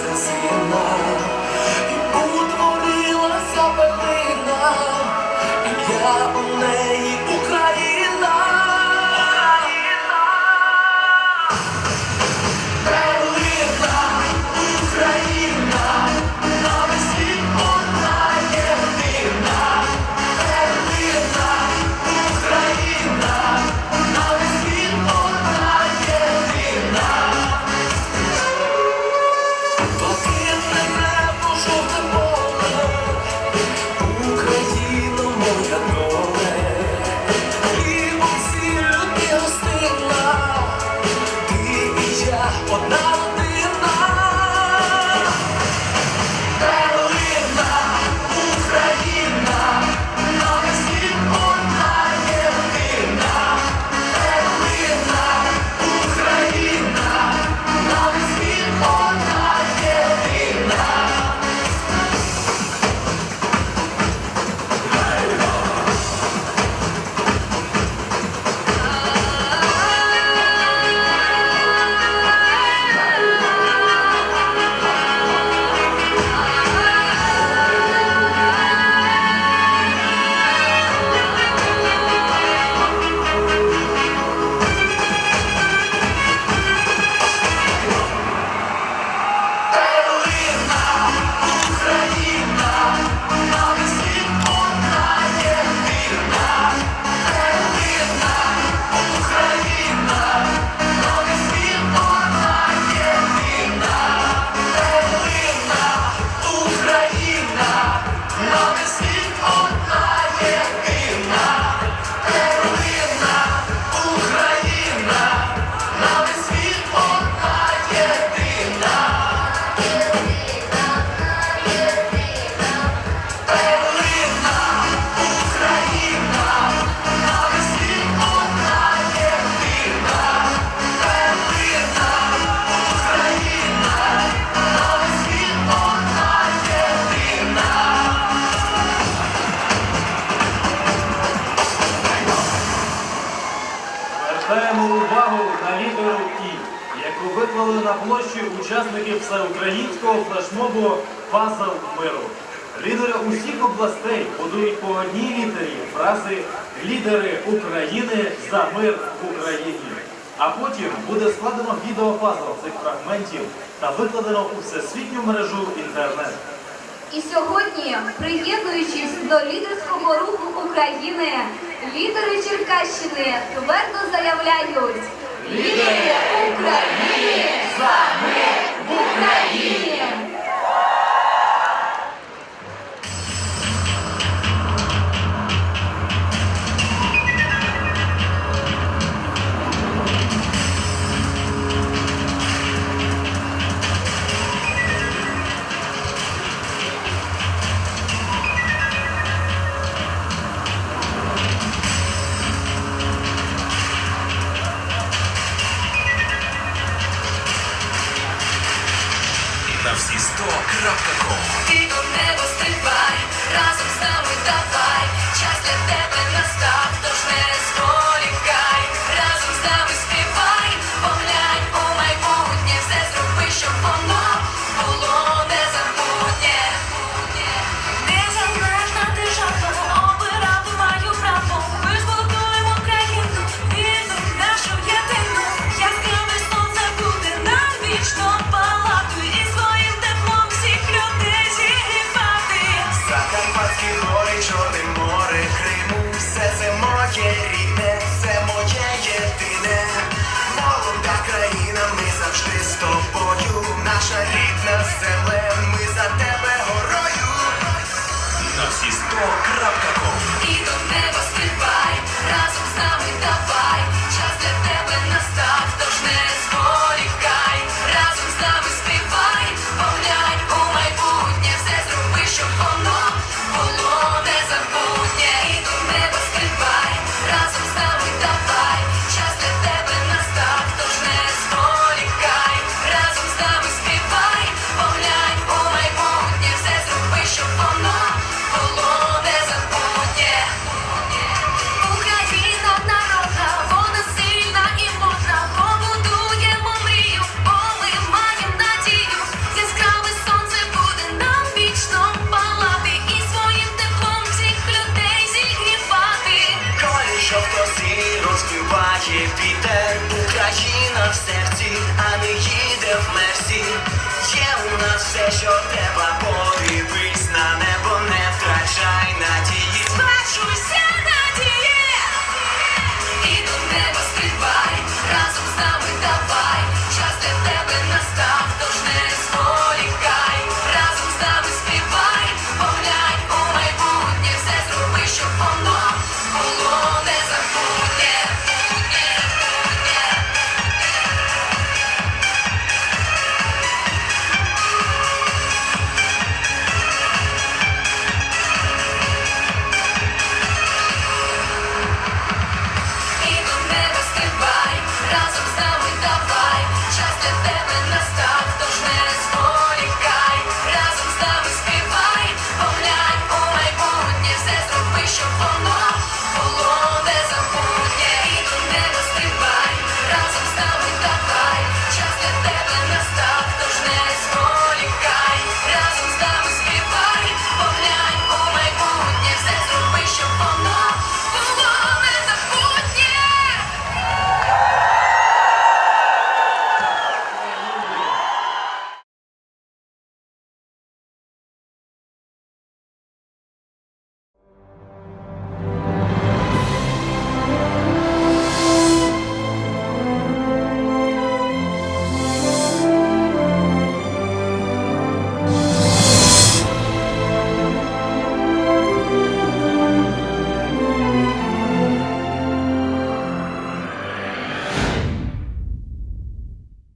I see. a площі учасників всеукраїнського флешмобу Пазл миру. Лідери усіх областей будують по одній літері фрази Лідери України за мир в Україні. А потім буде складено відеопазл цих фрагментів та викладено у всесвітню мережу інтернет. І сьогодні, приєднуючись до лідерського руху України, лідери Черкащини твердо заявляють Лідери України! за мир в Україні! на всі сто крапка ком. Ти у небо стрибай, разом з нами давай. Час для тебе настав, тож не зволікай, разом з нами співай. в серці, а не їде в мерсі. Є у нас все, що треба.